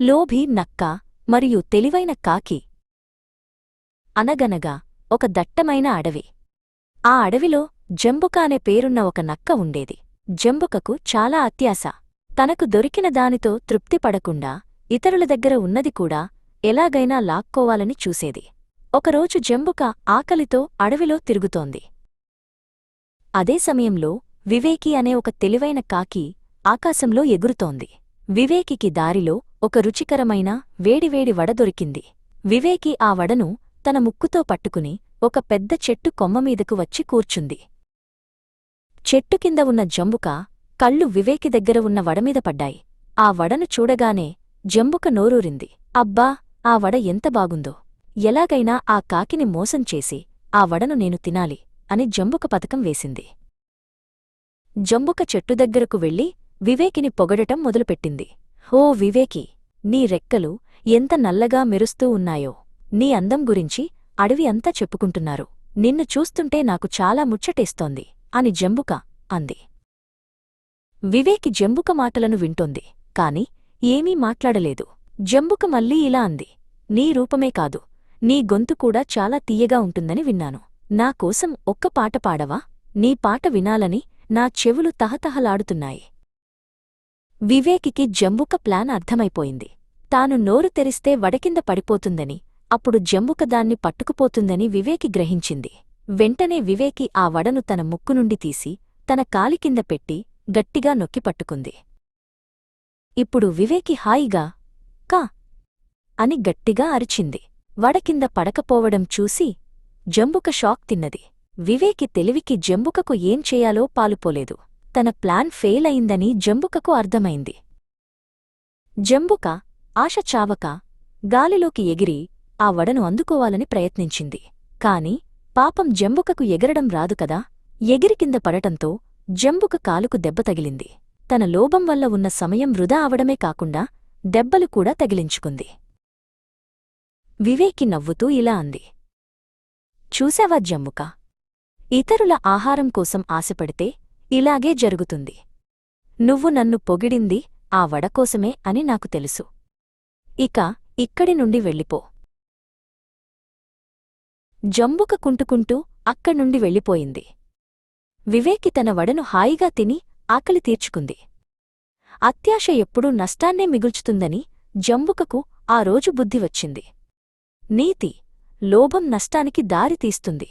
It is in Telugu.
లోభి నక్క మరియు తెలివైన కాకి. అనగనగా ఒక దట్టమైన అడవి. ఆ అడవిలో జంబుక అనే పేరున్న ఒక నక్క ఉండేది. జంబుకకు చాలా అత్యాశ తనకు దొరికిన దానితో తృప్తిపడకుండా ఇతరుల దగ్గర ఉన్నది కూడా ఎలాగైనా లాక్కోవాలని చూసేది. ఒకరోజు జంబుక ఆకలితో అడవిలో తిరుగుతోంది. అదే సమయంలో వివేకి అనే ఒక తెలివైన కాకి ఆకాశంలో ఎగురుతోంది. వివేకికి దారిలో ఒక రుచికరమైన వేడివేడి వడ దొరికింది. వివేకి ఆ వడను తన ముక్కుతో పట్టుకుని ఒక పెద్ద చెట్టు కొమ్మమీదకు వచ్చి కూర్చుంది. చెట్టు కింద ఉన్న జంబుక కళ్ళు వివేకి దగ్గర ఉన్న వడమీద పడ్డాయి. ఆ వడను చూడగానే జంబుక నోరూరింది. అబ్బా ఆ వడ ఎంత బాగుందో! ఎలాగైనా ఆ కాకిని మోసం చేసి ఆ వడను నేను తినాలి అని జంబుక పథకం వేసింది. జంబుక చెట్టు దగ్గరకు వెళ్ళి వివేకిని పొగడటం మొదలుపెట్టింది. ఓ వివేకి నీ రెక్కలు ఎంత నల్లగా మెరుస్తూ ఉన్నాయో. నీ అందం గురించి అడవి అంతా చెప్పుకుంటున్నారు. నిన్ను చూస్తుంటే నాకు చాలా ముచ్చటేస్తోంది అని జంబుక అంది. వివేకి జంబుక మాటలను వింటోంది కాని ఏమీ మాట్లాడలేదు. జంబుక మళ్ళీ ఇలా అంది నీ రూపమే కాదు నీ గొంతు కూడా చాలా తీయగా ఉంటుందని విన్నాను. నా కోసం ఒక్క పాట పాడవా? నీ పాట వినాలని నా చెవులు తహతహలాడుతున్నాయి. వివేకికి జంబుక ప్లాన్ అర్థమైపోయింది. తాను నోరు తెరిస్తే వడకింద పడిపోతుందని అప్పుడు జంబుక దాన్ని పట్టుకుపోతుందని వివేకి గ్రహించింది. వెంటనే వివేకి ఆ వడను తన ముక్కు నుండి తీసి తన కాలి కింద పెట్టి గట్టిగా నొక్కి పట్టుకుంది. ఇప్పుడు వివేకి హాయిగా కా అని గట్టిగా అరిచింది. వడకింద పడకపోవడం చూసి జంబుక షాక్ తిన్నది. వివేకి తెలివికి జంబుకకు ఏం చేయాలో పాలుపోలేదు. తన ప్లాన్ ఫెయిల్ అయిందని జంబుకకు అర్థమైంది. జంబుక ఆశ చావక గాలిలోకి ఎగిరి ఆ వడను అందుకోవాలని ప్రయత్నించింది. కాని పాపం జంబుకకు ఎగరడం రాదు కదా? ఎగిరి కింద పడటంతో జంబుక కాలుకు దెబ్బ తగిలింది. తన లోభం వల్ల ఉన్న సమయం వృధా అవడమే కాకుండా దెబ్బలు కూడా తగిలించుకుంది. వివేకి నవ్వుతూ ఇలా అంది. చూశావా జంబుక? ఇతరుల ఆహారం కోసం ఆశపడితే ఇలాగే జరుగుతుంది. నువ్వు నన్ను పొగిడింది ఆ వడకోసమే అని నాకు తెలుసు. ఇక ఇక్కడి నుండి వెళ్ళిపో. జంబుక కుంటుకుంటూ అక్కడ్నుండి వెళ్ళిపోయింది. వివేకి తన వడను హాయిగా తిని ఆకలి తీర్చుకుంది. అత్యాశ ఎప్పుడూ నష్టాన్నే మిగుల్చుతుందని జంబుకకు ఆ రోజు బుద్ధి వచ్చింది. నీతి లోభం నష్టానికి దారి తీస్తుంది.